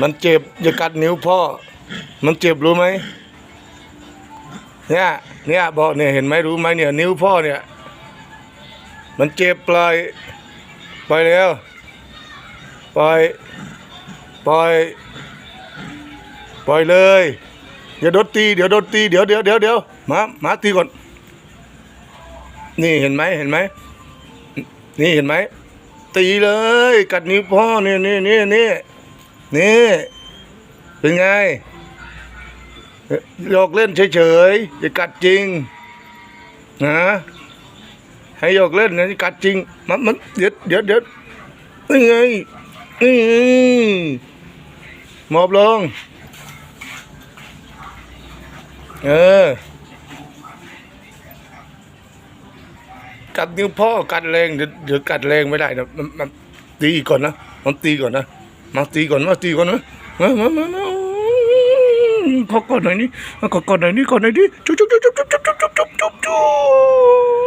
มันเจ็บอย่ากัดนิ้วพ่อ มันเจ็บรู้ไหมเนี่ยเนี่ยบอกเนี่ยเห็นไหมรู้ไหมเนี่ย นิ้วพ่อเนี่ย มันเจ็บปล่อยปล่อยแล้วปล่อยปล่อยปล่อยเลยอย่าโดนตีเดี๋ยวโดนตีเดี๋ยวเดี๋ยวเดี๋ยวเดี๋ยวมามาตีก่อน นี่เห็นไหมเห็นไหมนี่เห็นไหมตีเลย กัดนิ้วพ่อเนี่ยนี่นี่นี่ นี่ เป็นไงหยอกเล่นเฉยๆอย่ากัดจริง นะให้หยอกเล่นนี่กัดจริง มันมันเดี๋ยวเดี๋ยวเดี๋ยวนี่ไงนี่หมอบลง เออ กัดนิ้วพ่อกัดแรงเดี๋ยวเดี๋ยวกัดแรงไม่ได้นะมันมันตีก่อนนะ มันตีก่อนนะ มาตีก่อนมาตีก่อนนะมามามามาขอก่อนหน่อยนี่ขอก่อนหน่อยนี่ก่อนหน่อยดิจุ๊บจุ๊บจุ๊บจุ๊บจุ๊บจุ๊บจุ๊บจุ๊บ